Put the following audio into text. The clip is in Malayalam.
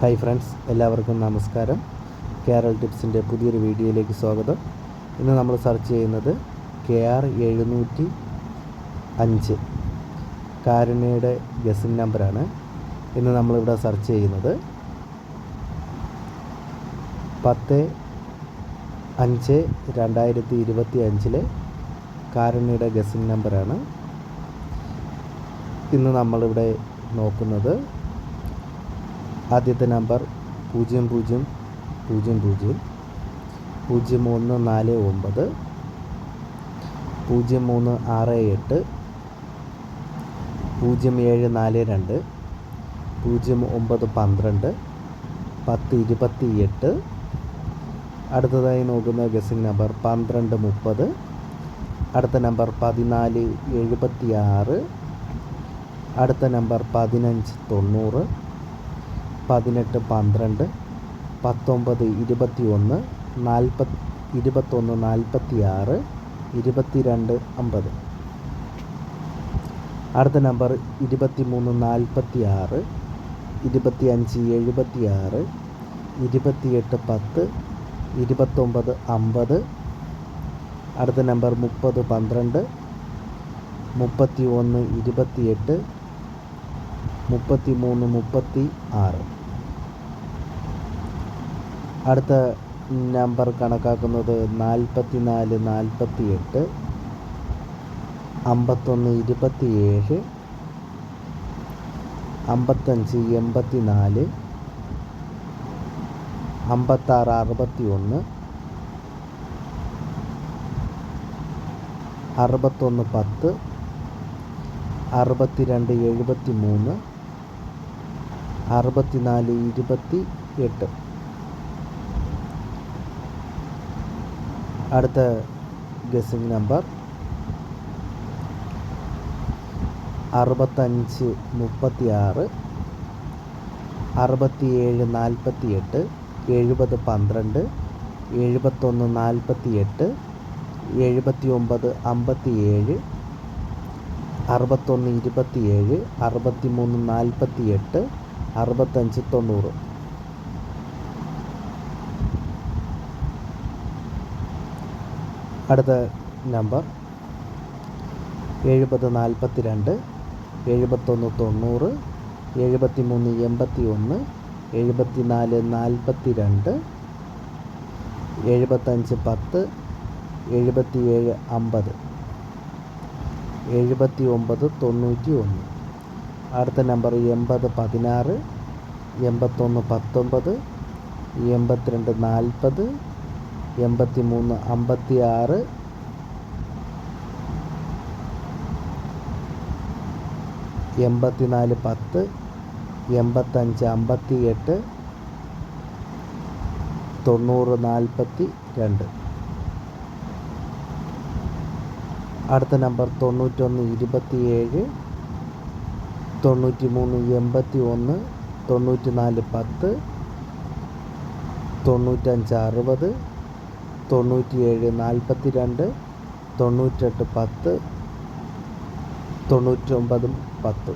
ഹായ് ഫ്രണ്ട്സ് എല്ലാവർക്കും നമസ്കാരം. കേരൾ ടിപ്സിന്റെ പുതിയൊരു വീഡിയോയിലേക്ക് സ്വാഗതം. ഇന്ന് നമ്മൾ സെർച്ച് ചെയ്യുന്നത് കെ ആർ എഴുന്നൂറ്റി അഞ്ച്. കാരുണ്യയുടെ ഗസിൻ നമ്പറാണ് ഇന്ന് നമ്മളിവിടെ സെർച്ച് ചെയ്യുന്നത് പത്ത് അഞ്ച് രണ്ടായിരത്തി ഇരുപത്തി അഞ്ചിലെ കാരുണ്യയുടെ ഗസിൻ നമ്പറാണ് ഇന്ന് നമ്മളിവിടെ നോക്കുന്നത് ആദ്യത്തെ നമ്പർ പൂജ്യം പൂജ്യം പൂജ്യം പൂജ്യം പൂജ്യം ഒന്ന് നാല് ഒമ്പത് പൂജ്യം മൂന്ന് ആറ് എട്ട് പൂജ്യം ഏഴ് നാല് രണ്ട് പൂജ്യം ഒമ്പത് പന്ത്രണ്ട് പത്ത് ഇരുപത്തി എട്ട്. അടുത്തതായി നോക്കുന്ന ഗസിംഗ് നമ്പർ പന്ത്രണ്ട് മുപ്പത്. അടുത്ത നമ്പർ പതിനാല് എഴുപത്തി ആറ് അടുത്ത നമ്പർ പതിനഞ്ച് തൊണ്ണൂറ്. പതിനെട്ട് പന്ത്രണ്ട് പത്തൊമ്പത് ഇരുപത്തി ഒന്ന് നാൽപ്പത് ഇരുപത്തൊന്ന് നാൽപ്പത്തി ആറ് ഇരുപത്തിരണ്ട് അമ്പത്. അടുത്ത നമ്പർ ഇരുപത്തി മൂന്ന് നാൽപ്പത്തി ആറ് ഇരുപത്തി അഞ്ച് എഴുപത്തി ആറ് ഇരുപത്തിയെട്ട് പത്ത് ഇരുപത്തൊമ്പത് അമ്പത്. അടുത്ത നമ്പർ മുപ്പത് പന്ത്രണ്ട് മുപ്പത്തി ഒന്ന് ഇരുപത്തിയെട്ട് മുപ്പത്തി മൂന്ന് മുപ്പത്തി ആറ് അടുത്ത നമ്പർ കണക്കാക്കുന്നത് നാൽപ്പത്തി നാല് നാൽപ്പത്തി എട്ട് അമ്പത്തൊന്ന് ഇരുപത്തി ഏഴ് അമ്പത്തഞ്ച് എൺപത്തി നാല് അമ്പത്താറ് അറുപത്തി ഒന്ന് അറുപത്തൊന്ന് പത്ത് അറുപത്തിരണ്ട് എഴുപത്തി മൂന്ന് അറുപത്തിനാല് ഇരുപത്തി എട്ട് അടുത്ത ഗസിംഗ് നമ്പർ അറുപത്തഞ്ച് മുപ്പത്തി ആറ് അറുപത്തിയേഴ് നാൽപ്പത്തി എട്ട് എഴുപത് പന്ത്രണ്ട് എഴുപത്തൊന്ന് നാൽപ്പത്തി എട്ട് എഴുപത്തി ഒമ്പത് അമ്പത്തി ഏഴ് അറുപത്തൊന്ന് ഇരുപത്തിയേഴ് അറുപത്തി മൂന്ന് നാൽപ്പത്തി എട്ട് അറുപത്തഞ്ച് തൊണ്ണൂറ്. അടുത്ത നമ്പർ. എഴുപത് നാൽപ്പത്തി രണ്ട് എഴുപത്തൊന്ന് തൊണ്ണൂറ് എഴുപത്തി മൂന്ന് എൺപത്തി ഒന്ന് എഴുപത്തി നാല് നാൽപ്പത്തി രണ്ട് എഴുപത്തഞ്ച് പത്ത് എഴുപത്തി ഏഴ് അമ്പത്. എഴുപത്തി ഒമ്പത് തൊണ്ണൂറ്റി ഒന്ന് അടുത്ത നമ്പർ എൺപത് പതിനാറ് എൺപത്തൊന്ന് പത്തൊമ്പത് എൺപത്തിരണ്ട് നാൽപ്പത് എൺപത്തി മൂന്ന് അമ്പത്തി ആറ് എൺപത്തിനാല് പത്ത് എൺപത്തഞ്ച് അമ്പത്തി എട്ട് തൊണ്ണൂറ് നാൽപ്പത്തി രണ്ട് അടുത്ത നമ്പർ തൊണ്ണൂറ്റൊന്ന് ഇരുപത്തി ഏഴ് തൊണ്ണൂറ്റി മൂന്ന് എൺപത്തി ഒന്ന് തൊണ്ണൂറ്റി നാല് പത്ത് തൊണ്ണൂറ്റഞ്ച് അറുപത് തൊണ്ണൂറ്റിയേഴ് നാൽപ്പത്തി രണ്ട് തൊണ്ണൂറ്റെട്ട് പത്ത് തൊണ്ണൂറ്റൊമ്പതും പത്ത്.